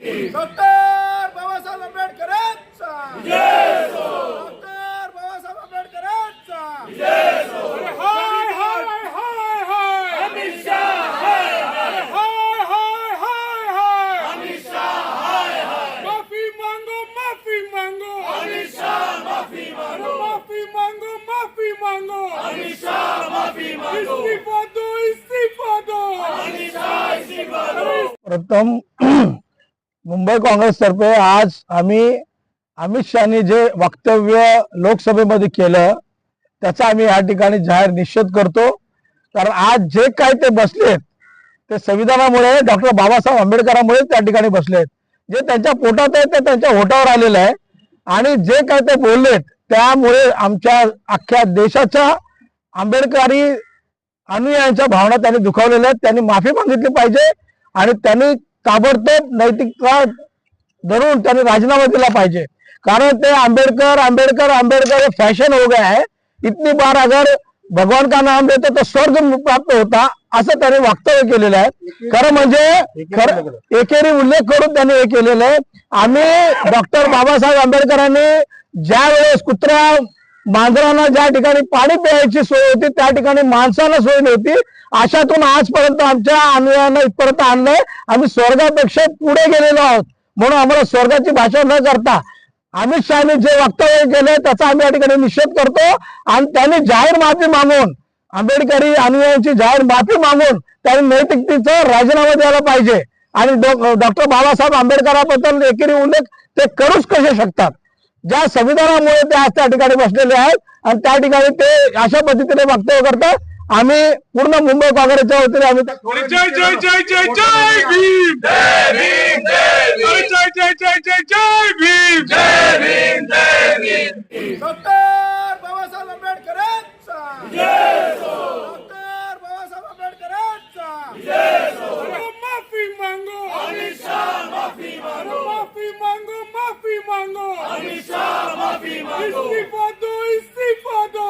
Doctor Babasaheb आंबेडकरांचा doctor Babasaheb आंबेडकरांचा हाय हाय हाय हाय अमित शाह हाय हाय हाय हाय हाय अमित शाह हाय हाय माफी मांगो माफी मांगो अमित शाह माफी मांगो माफी मांगो माफी मांगो अमित शाह माफी मांगो इस्तीफा दो इस्तीफा दो अमित शाह इस्तीफा दो प्रथम मुंबई काँग्रेसतर्फे आज आम्ही अमित शहानी जे वक्तव्य लोकसभेमध्ये केलं त्याचा आम्ही या ठिकाणी जाहीर निषेध करतो. कारण आज जे काय ते बसलेत ते संविधानामुळे डॉक्टर बाबासाहेब आंबेडकरांमुळे त्या ठिकाणी बसलेत. जे त्यांच्या पोटात आहे ते त्यांच्या होटावर आलेलं आहे. आणि जे काय ते बोललेत त्यामुळे आमच्या अख्ख्या देशाच्या आंबेडकरी अनुयायांच्या भावना त्यांनी दुखावलेल्या आहेत. त्यांनी माफी मागितली पाहिजे आणि त्यांनी ताबडतोब नैतिकता धरून त्यांनी राजीनामा दिला पाहिजे. कारण ते आंबेडकर आंबेडकर आंबेडकर फॅशन हो गया है. इतनी बार अगर भगवान का नाम देते तर स्वर्ग प्राप्त होता असं त्यांनी वक्तव्य केलेलं आहे. खरं म्हणजे खरं एकेरी उल्लेख करून त्यांनी हे केलेलं आहे. आम्ही डॉक्टर बाबासाहेब आंबेडकरांनी ज्या वेळेस कुत्र्या मांजरांना ज्या ठिकाणी पाणी प्यायची सोय होती त्या ठिकाणी माणसाला सोय नव्हती. अशातून आजपर्यंत आमच्या अनुयायांना इथपर्यंत आणलंय. आम्ही स्वर्गापेक्षा पुढे गेलेलो आहोत. म्हणून आम्हाला स्वर्गाची भाषा न करता अमित शहानी जे वक्तव्य केलंय त्याचा आम्ही या ठिकाणी निषेध करतो. आणि त्यांनी जाहीर माफी मागून आंबेडकरी अनुयायांची जाहीर माफी मागून त्यांनी नैतिकतेचा राजीनामा द्यायला पाहिजे. आणि डॉक्टर बाबासाहेब आंबेडकरांबद्दल एकेरी उल्लेख ते करूच कसे शकतात? ज्या संविधानामुळे ते आज त्या ठिकाणी बसलेले आहेत आणि त्या ठिकाणी ते अशा पद्धतीने वक्तव्य करतात. आम्ही पूर्ण मुंबई काँग्रेसच्या वतीने आम्ही त्या- जय जय जय इस्तीफा दो इस्तीफा दो